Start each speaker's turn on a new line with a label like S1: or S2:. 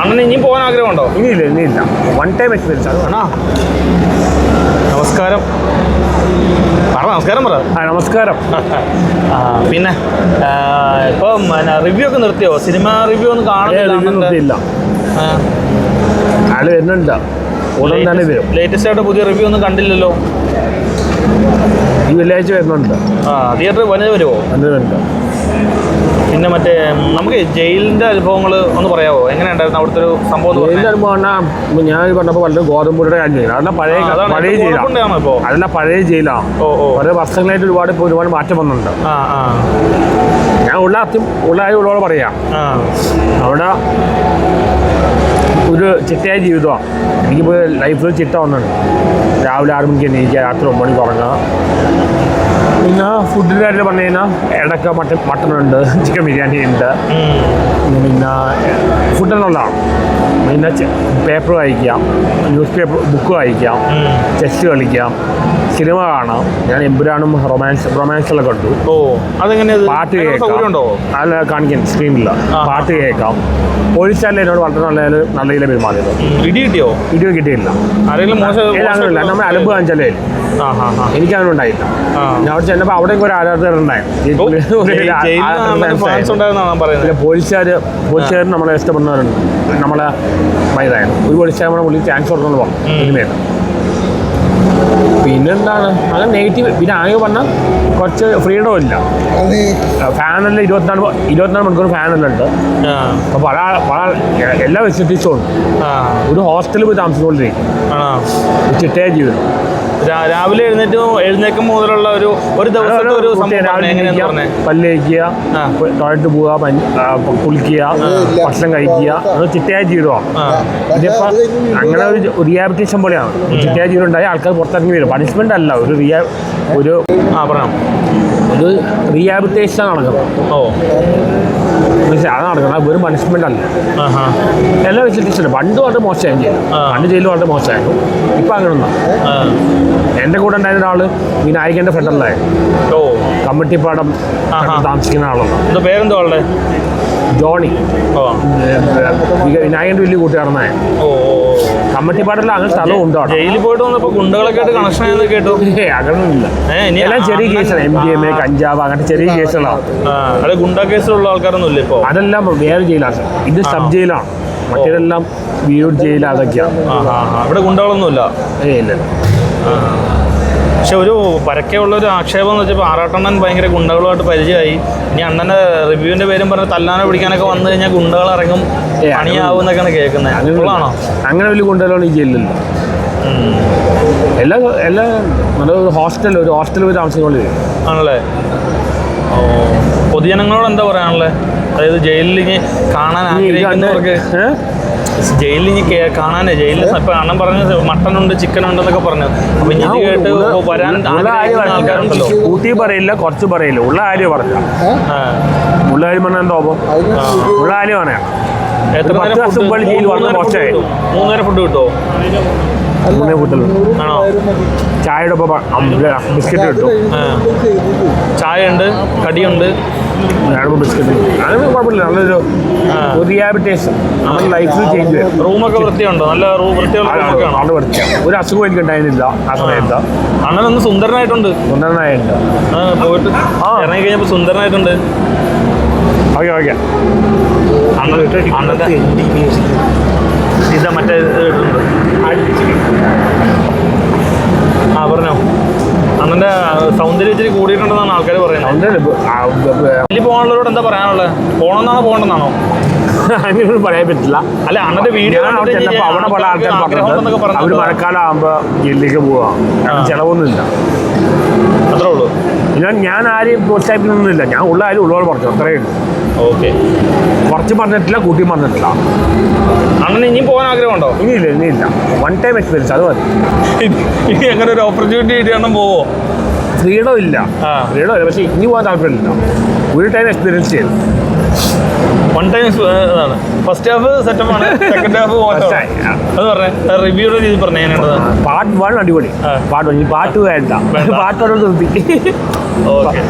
S1: അണ്ണന് ഇനിയും പോകാൻ ആഗ്രഹമുണ്ടോ?
S2: ഇനിയില്ല ഇല്ല വൺ ടൈം എക്സ്പീരിയൻസ് അത്
S1: അണ്ണാ നമസ്കാരം. പറ നമസ്കാരം പറ.
S2: ആ നമസ്കാരം.
S1: പിന്നെ ഇപ്പം റിവ്യൂ ഒക്കെ നിർത്തിയോ? സിനിമ റിവ്യൂ ഒന്നും കാണുന്നില്ല
S2: ആൾ വരുന്നുണ്ട്. ഉടൻ തന്നെ വരും.
S1: ലേറ്റസ്റ്റ് ആയിട്ട് പുതിയ റിവ്യൂ ഒന്നും കണ്ടില്ലല്ലോ?
S2: ഈ വെള്ളിയാഴ്ച വരുന്നുണ്ട്.
S1: ആ തിയേറ്ററിൽ വനിത വരുമോ
S2: വരുന്നുണ്ട്
S1: പിന്നെ മറ്റേ നമുക്ക് ജയിലിന്റെ അനുഭവങ്ങൾ ഒന്ന് പറയാമോ എങ്ങനെയുണ്ടായിരുന്നു അവിടുത്തെ ഒരു സംഭവം ജയിലിന്റെ
S2: അനുഭവം പറഞ്ഞാൽ ഞാൻ പറഞ്ഞപ്പോൾ വളരെ ഗോതമ്പുരുടെ കാര്യം ചെയ്യില്ല അതല്ല പഴയ പഴയ ജയിലാണ്? അതല്ല പഴയ ജയിലാണ്. ഓരോ വർഷങ്ങളായിട്ട് ഒരുപാട് ഇപ്പോൾ ഒരുപാട് മാറ്റം വന്നിട്ടുണ്ട്. ഞാൻ ഉള്ള അത്യം ഉള്ളായ ഉള്ളവരോട് പറയാം.
S1: ആ.
S2: അവിടെ ചിട്ടയായ ജീവിതമാണ്. എനിക്കിപ്പോൾ ലൈഫിൽ ചിട്ട ഒന്നാണ് രാവിലെ ആറ് മണിക്ക് എണീക്കുക രാത്രി ഒമ്പത് മണിക്ക് ഉറങ്ങുക. പിന്നെ ഫുഡിന്റെ കാര്യത്തിൽ പറഞ്ഞു കഴിഞ്ഞാൽ ഇടയ്ക്ക് മട്ടൻ മട്ടനുണ്ട് ചിക്കൻ ബിരിയാണി ഉണ്ട്. പിന്നെ ഫുഡെന്നുള്ളതാണ് പിന്നെ പേപ്പർ വായിക്കാം ന്യൂസ് പേപ്പർ ബുക്ക് വായിക്കാം. ചെസ് കളിക്കാം. സിനിമ കാണാം. ഞാൻ എമ്പുരാനും റൊമാൻസ് റൊമാൻസിലൊക്കെ കണ്ടു.
S1: ഓ അതെങ്ങനെ
S2: പാട്ട് കേൾക്കാം. അല്ല കാണിക്കാൻ സ്ക്രീനില്ല. പാട്ട് കേൾക്കാം. പോലീസുകാരിൽ എന്നോട് വളരെ നല്ല നല്ല രീതിയിൽ പെരുമാറിയത്.
S1: ഇടി കിട്ടിയോ?
S2: വീഡിയോ കിട്ടിയില്ല
S1: ആരെങ്കിലും
S2: നമ്മൾ അലമ്പ് കാണിച്ചാലേ.
S1: എനിക്ക്
S2: എനിക്കങ്ങനെ ഉണ്ടായില്ല. ഞാൻ അവിടെ ചെന്നപ്പോൾ അവിടെ ഒരു
S1: പറയുന്നത്?
S2: പോലീസുകാർ പോലീസുകാർ നമ്മളെ ഇഷ്ടപ്പെടുന്നവരുണ്ട്. നമ്മളെ മൈതായിരുന്നു ഒരു പോലീസുകാരെ പുള്ളി ചാൻസ് കൊടുക്കുന്നു പറഞ്ഞു
S1: ഉം.
S2: പിന്നെന്താണ്? അങ്ങനെ നെഗറ്റീവ് പിന്നെ ആകെ പറഞ്ഞാൽ കുറച്ച് ഫ്രീഡം ഇല്ല. ഫാനെല്ലാം ഇരുപത്തിനാല് ഇരുപത്തിനാല് മണിക്കൂർ ഫാനെല്ലാം ഉണ്ട്. അപ്പോൾ പല പല എല്ലാ ഫെസിലിറ്റീസും ഉണ്ട് ഒരു ഹോസ്റ്റലിൽ പോയി താമസിച്ചുകൊണ്ടിരിക്കും ചിട്ടയായ ജീവിതം.
S1: രാവിലെ എഴുന്നേറ്റ് എഴുന്നേക്കും മുതലുള്ള ഒരു ഒരു ദിവസത്തെ ഒരു സംഭവം പറഞ്ഞേ, എങ്ങനെയാന്ന് പറഞ്ഞേ?
S2: പല്ല് കഴിക്കുക
S1: ആ.
S2: ടോയ്ലറ്റ് പോവുക കുളിക്കുക ഭക്ഷണം കഴിക്കുക അത് ചിട്ടയായ ജീവിതമാണ് ഇതിപ്പോ അങ്ങനെ ഒരു റിയാബിറ്റേഷൻ പോലെയാണ്. ചിട്ടയായ ജീവിതം ഉണ്ടായി ആൾക്കാർ പുറത്തിറങ്ങി വരും. പണിഷ്മെന്റ് അല്ല ഒരു റിയാ ഒരു
S1: ആ പറയാം
S2: ഒരു റിയാബിറ്റേഷൻ നടക്കുന്നത്.
S1: ഓ.
S2: മനസ്സിലായി അത് അത് വെറും പണിഷ്മെന്റ് അല്ല. എല്ലാം വെച്ചിട്ട് ഫെസിലിറ്റീസും പണ്ട് വളരെ മോശമായി
S1: ആ.
S2: പണ്ട് ജയിലിൽ വളരെ മോശമായിരുന്നു. ഇപ്പം അങ്ങനെ ഒന്നും എന്റെ കൂടെ ഉണ്ടായിരുന്ന ആൾ വിനായകന്റെ
S1: ഫെഡറലായിരുന്നു
S2: കമ്മട്ടിപ്പാടം. താമസിക്കുന്ന ആളാണ്.
S1: പേരെന്തോ ആളുടെ?
S2: ജോണി. വിനായകൻ വിനായകന്റെ വലിയ കൂട്ടുകാരനായ. കമ്മട്ടിപ്പാടിൽ അങ്ങനെ സ്ഥലം ഉണ്ടോ
S1: ജയിലിൽ പോയിട്ട് വന്നപ്പോ ഗുണ്ടകളൊക്കെ ആയിട്ട് കണക്ഷൻ ആയെന്ന് കേട്ടു.
S2: എല്ലാം ചെറിയ കേസാണ്. എം ഡി എം എ കഞ്ചാവ് അങ്ങനത്തെ ചെറിയ കേസുകളാണ്
S1: ഗുണ്ട കേസിലുള്ള ആൾക്കാരൊന്നും ഇല്ല ഇപ്പോ.
S2: അതെല്ലാം വേറെ ജയിലാണ് ഇത് സബ് ജയിലാണ്. മറ്റേതെല്ലാം വിയൂർ ജയിൽ അതൊക്കെയാണ്.
S1: ഇവിടെ ഗുണ്ടകളൊന്നുമില്ല
S2: ഏ ഇല്ല
S1: പക്ഷെ ഒരു പരക്കെയുള്ള ഒരു ആക്ഷേപം എന്ന് വെച്ചപ്പോൾ ആറാട്ടണ്ണൻ ഭയങ്കര ഗുണ്ടകളുമായിട്ട് പരിചയമായി. ഇനി അണ്ണന്റെ റിവ്യൂവിന്റെ പേരും പറഞ്ഞ് തല്ലാനോ പിടിക്കാനൊക്കെ വന്നു കഴിഞ്ഞാൽ ഗുണ്ടകൾ ഇറങ്ങും പണിയാവും എന്നൊക്കെയാണ് കേൾക്കുന്നത്.
S2: അങ്ങനെ അങ്ങനെ വലിയ ഗുണ്ടകളാണ് ഈ ജയിലിലല്ല എല്ലാ എല്ലാ നല്ല ഒരു ഹോസ്റ്റൽ ഒരു ഹോസ്റ്റലിൽ പോയി താമസിക്കുന്നത്
S1: ആണല്ലേ? ഓ പൊതുജനങ്ങളോട് എന്താ പറയാനുള്ളത്? അതായത് ജയിലിൽ ഇനി കാണാൻ ആഗ്രഹിക്കുന്നവർക്ക് ജയിലിൽ ഇനി കാണാനേ ജയിലിൽ ഇപ്പൊ അണ്ണൻ പറഞ്ഞത് മട്ടൺ ഉണ്ട് ചിക്കൻ ഉണ്ടെന്നൊക്കെ പറഞ്ഞു. അപ്പൊ ഇത് കേട്ട് വരാൻ ആൾക്കാരുണ്ടല്ലോ.
S2: കൂട്ടി പറയില്ല കുറച്ച് പറയില്ല. ഉള്ള ആര് പറഞ്ഞു ഉള്ള ആര് പറഞ്ഞ എന്തോ ഉള്ള ആര് പറയാം
S1: എത്ര
S2: പത്ത് വർഷം
S1: മൂന്നേരം ഫുഡ്. കിട്ടുമോ?
S2: മൂന്നേ കൂട്ടലുണ്ട്.
S1: ആണോ?
S2: ചായയുടെ ഒപ്പം ബിസ്ക്കറ്റ് കിട്ടും.
S1: ചായ ഉണ്ട് കടിയുണ്ട്.
S2: ഞാനിപ്പോൾ ബിസ്ക്കറ്റ് അങ്ങനെ കുഴപ്പമില്ല നല്ലൊരു. ഒരു റിയാബിറ്റേഷൻ നമ്മുടെ ലൈഫിൽ ചേഞ്ച് വരും.
S1: റൂമൊക്കെ വൃത്തിയുണ്ടോ? നല്ല റൂം വൃത്തിയുള്ള റൂമൊക്കെ ആണോ?
S2: വളരെ വൃത്തിയാണ്. ഒരു അസുഖം എനിക്ക് ഉണ്ടായിരുന്നില്ല ആ. സമയത്ത്
S1: അണ്ണനൊന്ന് സുന്ദരനായിട്ടുണ്ട്.
S2: സുന്ദരനായിട്ടുണ്ട്.
S1: ആ, പോയിട്ട് ഇറങ്ങി കഴിഞ്ഞപ്പോൾ സുന്ദരനായിട്ടുണ്ട്.
S2: Okay okay.
S1: അണ്ണൻ അണ്ണന്റെ ഇതാ മറ്റേ ആ പറഞ്ഞോ. അണ്ണന്റെ സൗന്ദര്യം ഇച്ചിരി കൂടിയിട്ടുണ്ടെന്നാണ് ആൾക്കാർ പറയുന്നത്. ഡൽഹി പോകാനുള്ളവരോട് എന്താ പറയാനുള്ളത്? പോകണമെന്നാണോ പോകണ്ടെന്നാണോ?
S2: അങ്ങനെയൊന്നും പറയാൻ പറ്റില്ല.
S1: അല്ല അന്നത്തെ വീഡിയോ
S2: അവിടെ ചെന്നപ്പോൾ അവിടെ പല ആൾക്കാർ പറഞ്ഞത് അവർ മഴക്കാലം ആകുമ്പോൾ ജയിലിലേക്ക് പോവാം. ചിലവൊന്നുമില്ല.
S1: അത്രേ ഉള്ളൂ.
S2: ഞാൻ ഞാൻ ആരെയും പ്രോത്സാഹിപ്പിക്കുന്നില്ല ഞാൻ ഉള്ള ആരും ഉള്ളവർ പറഞ്ഞു. അത്രേ ഉള്ളൂ.
S1: ഓക്കെ.
S2: കുറച്ച് പറഞ്ഞിട്ടില്ല കൂട്ടി പറഞ്ഞിട്ടില്ല.
S1: അണ്ണൻ ഇനി പോകാൻ ആഗ്രഹമുണ്ടോ?
S2: ഇനിയില്ല ഇല്ല വൺ ടൈം എക്സ്പീരിയൻസ് അത് മതി.
S1: ഇനി അങ്ങനെ ഒരു ഓപ്പർച്യൂണിറ്റി കിട്ടിയാണ്ണം പോവോ?
S2: ഫ്രീഡം ഇല്ല. ഫ്രീഡം ഇല്ല. പക്ഷേ ഇനി പോകാൻ താല്പര്യമില്ല. ഒരു ടൈം എക്സ്പീരിയൻസ് ചെയ്തു
S1: വൺ ടൈം ഇതാണ് ഫസ്റ്റ് ഹാഫ് സെറ്റപ്പ് ആണ് സെക്കൻഡ് ഹാഫ്
S2: half.
S1: അത് പറഞ്ഞേ റിവ്യൂടെ രീതി പറഞ്ഞേ എങ്ങനെയുള്ളത്
S2: പാർട്ട് വൺ അടിപൊളി. പാർട്ട് വൺ പാർട്ട്
S1: വേണ്ട.
S2: പാർട്ട് വൺ നിർത്തി
S1: ഓക്കെ